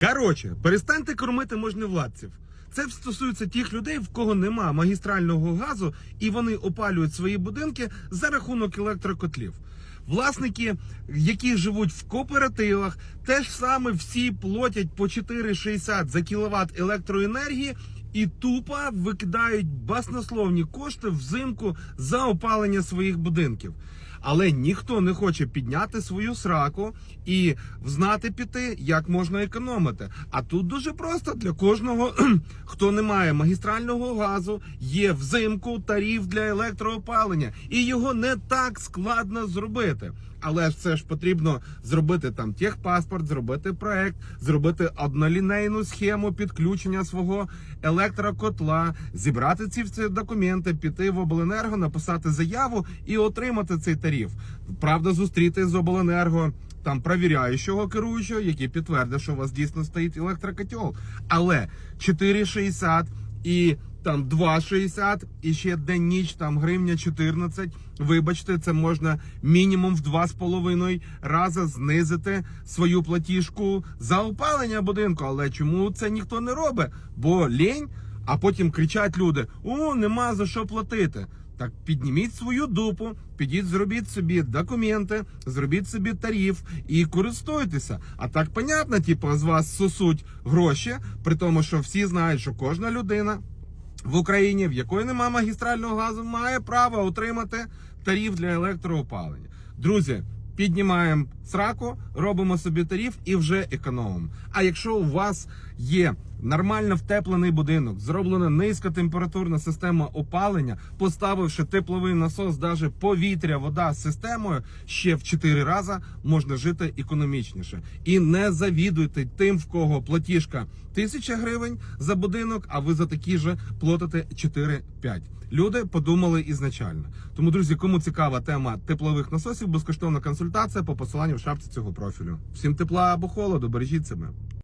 Коротше, перестаньте кормити можневладців. Це стосується тих людей, в кого нема магістрального газу, і вони опалюють свої будинки за рахунок електрокотлів. Власники, які живуть в кооперативах, теж саме всі платять по 4,60 за кіловат електроенергії і тупо викидають баснословні кошти взимку за опалення своїх будинків. Але ніхто не хоче підняти свою сраку і знати піти, як можна економити. А тут дуже просто для кожного, хто не має магістрального газу, є взимку тариф для електроопалення, і його не так складно зробити. Але ж це ж потрібно зробити там техпаспорт, зробити проект, зробити однолінейну схему підключення свого електрокотла, зібрати ці всі документи, піти в обленерго, написати заяву і отримати цей тариф. Правда, зустріти з обленерго. Там провіряючого керуючого, який підтвердить, що у вас дійсно стоїть електрокотел. Але 4,60 і там 2,60 і ще день ніч там гривня 14. Вибачте, це можна мінімум в 2,5 рази знизити свою платіжку за опалення будинку. Але чому це ніхто не робить? Бо лінь, а потім кричать люди: о, нема за що платити. Так підніміть свою дупу, підіть, зробіть собі документи, зробіть собі тариф і користуйтеся. А так понятно, типу, з вас сосуть гроші, при тому, що всі знають, що кожна людина в Україні, в якої немає магістрального газу, має право отримати тариф для електроопалення. Друзі, піднімаємо сраку, робимо собі тариф і вже економимо. А якщо у вас є нормально втеплений будинок, зроблена низькотемпературна система опалення, поставивши тепловий насос, навіть повітря, вода з системою, ще в 4 рази можна жити економічніше. І не завідуйте тим, в кого платіжка 1000 гривень за будинок, а ви за такі же платите 4-5. Люди подумали ізначально. Тому, друзі, кому цікава тема теплових насосів, безкоштовна консультація по посиланню в шапці цього профілю. Всім тепла або холоду, бережіть себе.